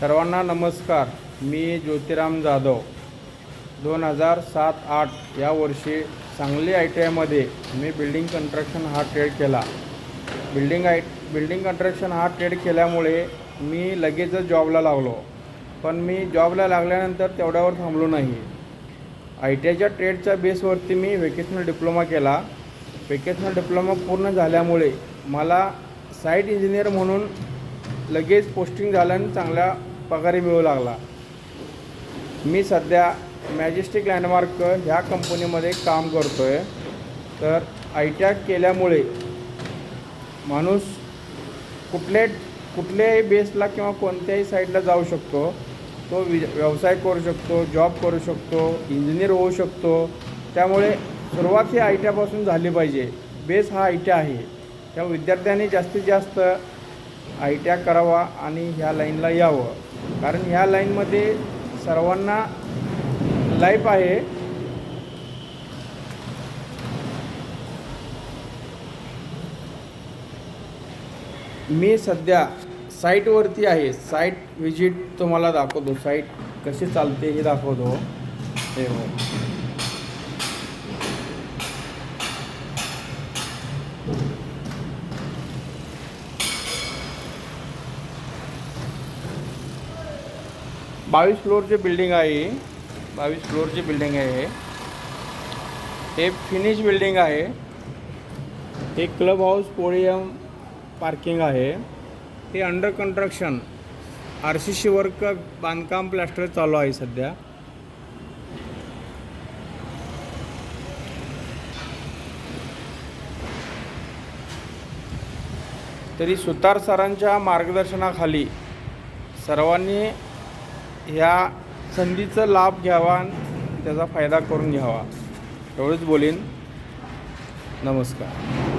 सर्वांना नमस्कार. मी ज्योतिराम जाधव. दोन हजार सात आठ या वर्षी सांगली आय टी आयमध्ये मी बिल्डिंग कन्स्ट्रक्शन हा ट्रेड केला. बिल्डिंग आय बिल्डिंग कन्स्ट्रक्शन हा ट्रेड केल्यामुळे मी लगेचच जॉबला लागलो. पण मी जॉबला लागल्यानंतर तेवढ्यावर थांबलो नाही. आय टी आयच्या ट्रेडच्या बेसवरती मी व्हेकेशनल डिप्लोमा केला. वेकेशनल डिप्लोमा पूर्ण झाल्यामुळे मला साईट इंजिनियर म्हणून लगेच पोस्टिंग झाल्याने चांगल्या पगारी मिळू लागला. मी सध्या मॅजेस्टिक लँडमार्क ह्या कंपनीमध्ये काम करतो आहे तर आय टी आय केल्यामुळे माणूस कुठले कुठल्याही बेसला किंवा कोणत्याही साईडला जाऊ शकतो. तो वि व्यवसाय करू शकतो जॉब करू शकतो इंजिनियर होऊ शकतो. त्यामुळे सुरुवात ही आय टी आयपासून झाली पाहिजे. बेस हा आय टी आहे. त्या विद्यार्थ्यांनी जास्तीत जास्त आय टी आय करावा आणि ह्या लाईनला यावं. कारण ह्या लाईनमध्ये सर्वांना लाईफ आहे. मी सध्या साईटवरती आहे. साईट व्हिजिट तुम्हाला दाखवतो. साईट कशी चालते हे दाखवतो. हे हो बावीस फ्लोअरची बिल्डिंग आहे बावीस फ्लोअरची बिल्डिंग आहे हे फिनिश बिल्डिंग आहे. हे क्लब हाऊस पोळियम पार्किंग आहे. हे under construction R C C work बांधकाम प्लॅस्टर चालू आहे सध्या. तरी सुतार सरांच्या मार्गदर्शनाखाली सर्वांनी ह्या संधीचा लाभ घ्यावा आणि त्याचा फायदा करून घ्यावा. एवढंच बोलीन. नमस्कार.